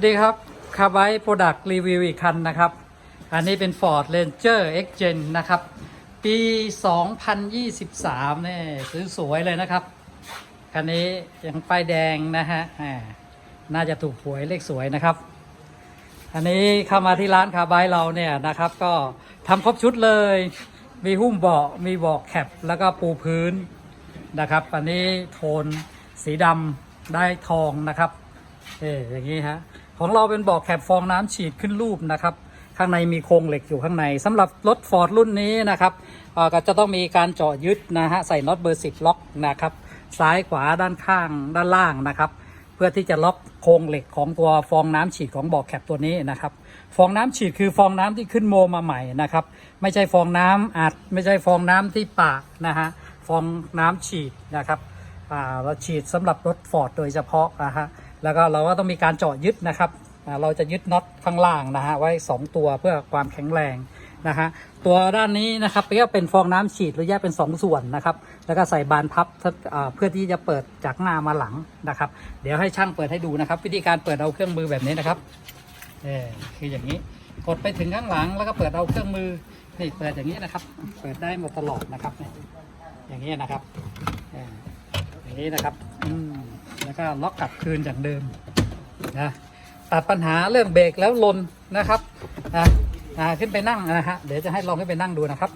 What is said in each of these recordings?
สวัสดีครับคาร์ไบโปรดักต์รีวิวอีกคันนะครับ อันนี้เป็น Ford Ranger X Gen นะครับ ปี 2023เนี่ยสวยเลยนะครับ คันนี้ยังป้ายแดงนะฮะน่าจะถูกหวยเลขสวยนะครับ อันนี้เข้ามาที่ร้านคาร์ไบเราเนี่ยนะครับ ก็ทำครบชุดเลย มีหุ้มเบาะมีเบาะแคปแล้วก็ปูพื้นนะครับ อันนี้โทนสีดำได้ทองนะครับ เอออย่างนี้ฮะ ของเราเป็นเบอแคปฟองน้ำฉีดขึ้นรูปนะครับ ข้างในมีโครงเหล็กอยู่ข้างในสำหรับรถฟอร์ดรุ่นนี้นะครับก็จะต้องมีการเจาะยึดนะฮะใส่น็อตเบอร์สิบล็อกนะครับซ้ายขวาด้านข้างด้านล่างนะครับเพื่อที่จะล็อกโครงเหล็กของตัวฟองน้ำฉีดของเบอแคปตัวนี้นะครับฟองน้ำฉีดคือฟองน้ำที่ขึ้นโมมาใหม่นะครับไม่ใช่ฟองน้ำอัดไม่ใช่ฟองน้ำที่ปากนะฮะฟองน้ำฉีดนะครับเราฉีดสำหรับรถฟอร์ดโดยเฉพาะนะฮะ แล้วก็เราก็ต้องมีการเจาะยึดนะครับเราจะยึดน็อตข้างล่างนะฮะไว้ 2 ตัวเพื่อความแข็งแรงนะฮะตัวด้านนี้นะครับก็เป็นฟองน้ำฉีดหรือแยกเป็น 2 ส่วนนะครับ แล้วก็ใส่บานพับเพื่อที่จะเปิดจากหน้ามาหลังนะครับ เดี๋ยวให้ช่างเปิดให้ดูนะครับ วิธีการเปิดเอาเครื่องมือแบบนี้นะครับเออคืออย่างนี้กดไปถึงข้างหลังแล้วก็เปิดเอาเครื่องมือนี่เปิดอย่างนี้นะครับ เปิดได้หมดตลอดนะครับอย่างนี้นะครับอออย่างนี้นะครับอืม แล้วก็ล็อกกลับคืนอย่างเดิมนะตัดปัญหาเรื่องเบรกแล้วลนนะครับนะอ่าขึ้นไปนั่งนะฮะเดี๋ยวจะให้ลองขึ้นไปนั่งดูนะครับ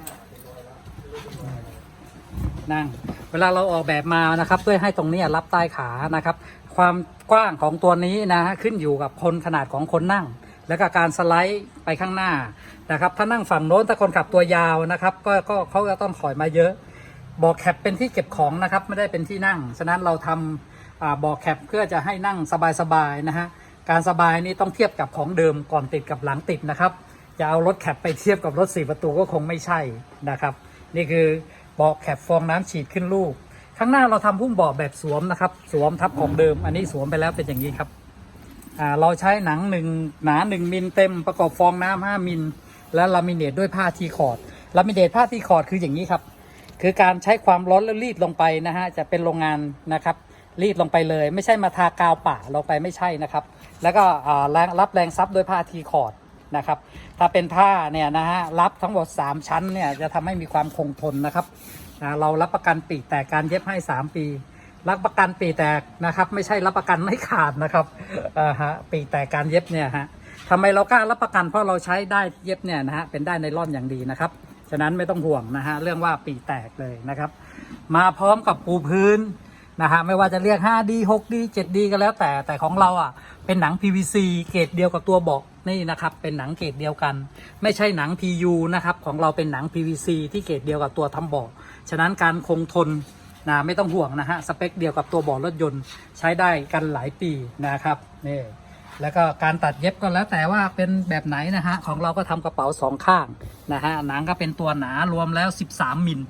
นั่ง เวลาเราออกแบบมานะครับ เพื่อให้ตรงนี้รับใต้ขานะครับ ความกว้างของตัวนี้นะฮะขึ้นอยู่กับคนขนาดของคนนั่ง แล้วก็การสไลด์ไปข้างหน้านะครับ ถ้านั่งฝั่งโน้นถ้าคนขับตัวยาวนะครับ ก็ก็เขาจะต้องถอยมาเยอะบอกแคปเป็นที่เก็บของนะครับ ไม่ได้เป็นที่นั่ง ฉะนั้นเราทำอา บอแคปเพื่อจะให้นั่งสบายๆนะฮะการสบายนี่ต้องเทียบกับของเดิมก่อนติดกับหลังติดนะครับจะเอารถแคปไปเทียบกับรถสี่ประตูก็คงไม่ใช่นะครับ นี่คือบอกแคปฟองน้ำฉีดขึ้นลูก ข้างหน้าเราทำพุ่มเบาะแบบสวมนะครับ สวมทับของเดิม อันนี้สวมไปแล้วเป็นอย่างนี้ครับเราใช้หนังหนึ่งหนาหนึ่งมิลเต็มประกอบฟองน้ำห้ามิลและลามิเนตด้วยผ้าทีคอร์ดลามิเนตผ้าทีคอร์ดคืออย่างนี้ครับ คือการใช้ความร้อนแล้วรีดลงไปนะฮะจะเป็นโรงงานนะครับ รีดลงไปเลย ไม่ใช่มาทากาวป่าลงไปไม่ใช่นะครับ แล้วก็แรงรับแรงซับด้วยผ้าทีคอร์ดนะครับ ถ้าเป็นผ้าเนี่ยนะฮะรับทั้งหมด 3 ชั้นเนี่ยจะทำให้มีความคงทนนะครับเรารับประกันปีแต่การเย็บให้ 3 ปีรับประกันปีแตกนะครับ ไม่ใช่รับประกันไม่ขาดนะครับอ่าฮะปีแตกการเย็บเนี่ยฮะทำไมเรากล้ารับประกันเพราะเราใช้ได้เย็บเนี่ยนะฮะเป็นได้ในร่อนอย่างดีนะครับ ฉะนั้นไม่ต้องห่วงนะฮะเรื่องว่าปีแตกเลยนะครับ มาพร้อมกับปูพื้น นะฮะไม่ว่าจะเรียก 5D 6D 7D ก็แล้วแต่แต่ของเราอะเป็นหนัง PVC เกรดเดียวกับตัวเบอกนี่นะครับเป็นหนังเกรดเดียวกัน ไม่ใช่หนัง PU นะครับของเราเป็นหนัง PVC ที่เกรดเดียวกับตัวทำเบอกฉะนั้นการคงทนนะไม่ต้องห่วงนะฮะสเปคเดียวกับตัวเบาะรถยนต์ใช้ได้กันหลายปีนะครับนี่แล้วก็การตัดเย็บก็แล้วแต่ว่าเป็นแบบไหนนะฮะของเราก็ทำกระเป๋าสองข้างนะฮะหนังก็เป็นตัวหนารวมแล้ว 13มิล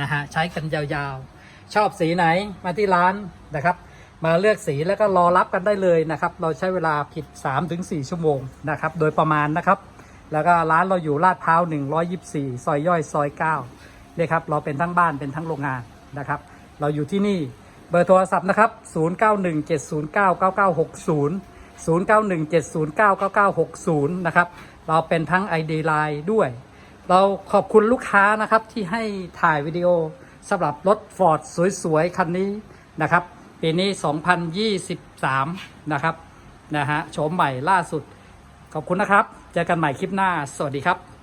นะฮะใช้กันยาวๆ ชอบสีไหนมาที่ร้านนะครับ มาเลือกสีแล้วก็รอรับกันได้เลยนะครับ เราใช้เวลาผิด 3-4 ชั่วโมงนะครับ โดยประมาณนะครับ แล้วก็ร้านเราอยู่ลาดพร้าว 124 ซอยย่อยซอย9เนี่ยครับเราเป็นทั้งบ้านเป็นทั้งโรงงานนะครับ เราอยู่ที่นี่เบอร์โทรศัพท์นะครับ 0917099960 0917099960 นะครับ เราเป็นทั้ง ID Line ด้วย เราขอบคุณลูกค้านะครับที่ให้ถ่ายวิดีโอ สำหรับรถ Ford สวยๆ คันนี้นะครับ ปีนี้ 2023 นะครับนะฮะโฉมใหม่ล่าสุด ขอบคุณนะครับ เจอกันใหม่คลิปหน้า สวัสดีครับ